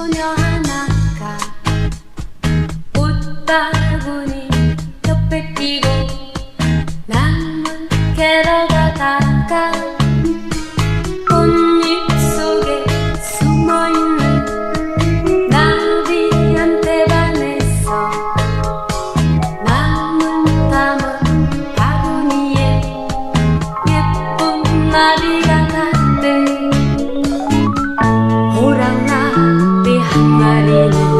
소녀 하나가 옷바구니 옆에 끼고 남은 캐러 가다가 꽃잎 속에 숨어있는 나비한테 반했어 나무 담은 바구니에 예쁜 나비가 Marina